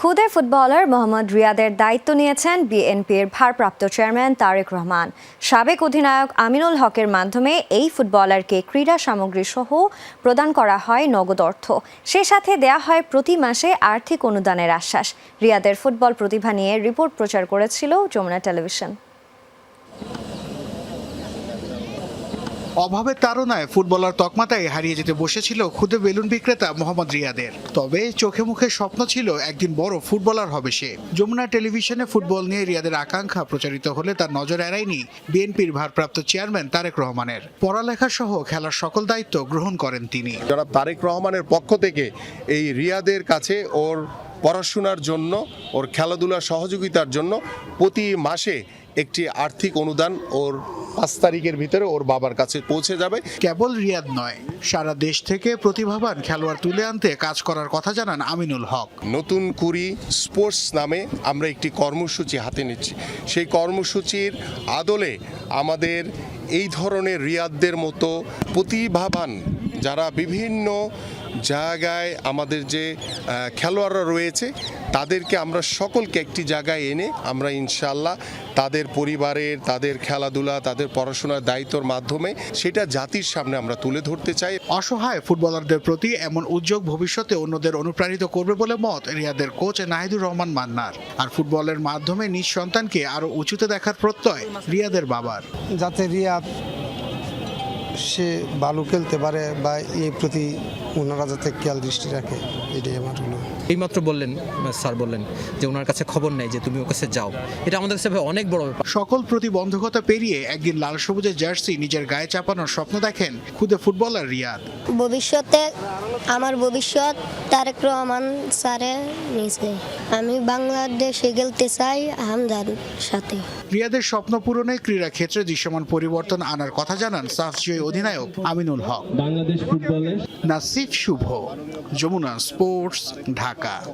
খুদে ফুটবলার মোহাম্মদ রিয়াদের দায়িত্ব নিয়েছেন বিএনপির ভারপ্রাপ্ত চেয়ারম্যান তারেক রহমান। সাবেক অধিনায়ক আমিনুল হকের মাধ্যমে এই ফুটবলারকে ক্রীড়া সামগ্রী সহ প্রদান করা হয় নগদ অর্থ। সে সাথে দেয়া হয় প্রতি মাসে আর্থিক অনুদানের আশ্বাস। রিয়াদের ফুটবল প্রতিভা নিয়ে রিপোর্ট প্রচার করেছিল যমুনা টেলিভিশন। অভাবের তাড়নায় ফুটবলার তকমাতায় হারিয়ে যেতে বসেছিল খুদে বেলুন বিক্রেতা মোহাম্মদ রিয়াদের। তবে চোখে মুখে স্বপ্ন ছিল একদিন বড় ফুটবলার হবে সে। যমুনা টেলিভিশনে ফুটবল নিয়ে রিয়াদের আকাঙ্ক্ষা প্রচারিত হলে তার নজর এড়ায়নি বিএনপির ভারপ্রাপ্ত চেয়ারম্যান তারেক রহমানের। পড়ালেখা সহ খেলার সকল দায়িত্ব গ্রহণ করেন তিনি। জনাব তারেক রহমানের পক্ষ থেকে এই রিয়াদের কাছে ওর পড়াশোনার জন্য, ওর খেলাধুলার সহযোগিতার জন্য প্রতি মাসে একটি আর্থিক অনুদান ওর পাঁচ তারিখের ভিতরে ওর বাবার কাছে পৌঁছে যাবে। কেবল রিয়াদ নয় সারা দেশ থেকে প্রতিভাবান খেলোয়াড় তুলে আনতে কাজ করার কথা জানান আমিনুল হক। নতুন কুড়ি স্পোর্টস নামে আমরা একটি কর্মসূচি হাতে নিচ্ছি। সেই কর্মসূচির আদলে আমাদের এই ধরনের রিয়াদদের মতো প্রতিভাবান যারা বিভিন্ন জায়গায় আমাদের যে খেলোয়াড়রা রয়েছে তাদেরকে আমরা সকলকে একটি জায়গায় এনে আমরা ইনশাল্লাহ তাদের পরিবারের তাদের খেলাধুলা তাদের পড়াশোনার দায়িত্বর মাধ্যমে সেটা জাতির সামনে আমরা তুলে ধরতে চাই। অসহায় ফুটবলারদের প্রতি এমন উদ্যোগ ভবিষ্যতে অন্যদের অনুপ্রাণিত করবে বলে মত রিয়াদের কোচ নাহিদুর রহমান মান্নার। আর ফুটবলের মাধ্যমে নিজ সন্তানকে আরও উঁচুতে দেখার প্রত্যয় রিয়াদের বাবার। যাতে রিয়াদ সে ভালো খেলতে পারে বা এই প্রতি ওনারা যাতে খেয়াল দৃষ্টি রাখে এটাই আমার হলো। এইমাত্র বললেন স্যার বললেন যে ওনার কাছে খবর নেই যে তুমি ওর কাছে যাও। এটা আমাদের কাছে ভাই অনেক বড় ব্যাপার। সকল প্রতিবন্ধকতা পেরিয়ে একদিন লাল সবুজের জার্সি নিজের গায়ে চাপানোর স্বপ্ন দেখেন খুদে ফুটবলার রিয়াদ। ভবিষ্যতে আমার ভবিষ্যৎ তারেক রহমান স্যারে নিচে। আমি বাংলাদেশে খেলতে চাই হামজার সাথে। রিয়াদের স্বপ্ন পূরণে ক্রীড়া ক্ষেত্রে দৃশ্যমান পরিবর্তন আনার কথা জানান সাফজয়ী অধিনায়ক আমিনুল হক। বাংলাদেশ ফুটবলে নাসিফ শুভ। যমুনা স্পোর্টস ঢাকা।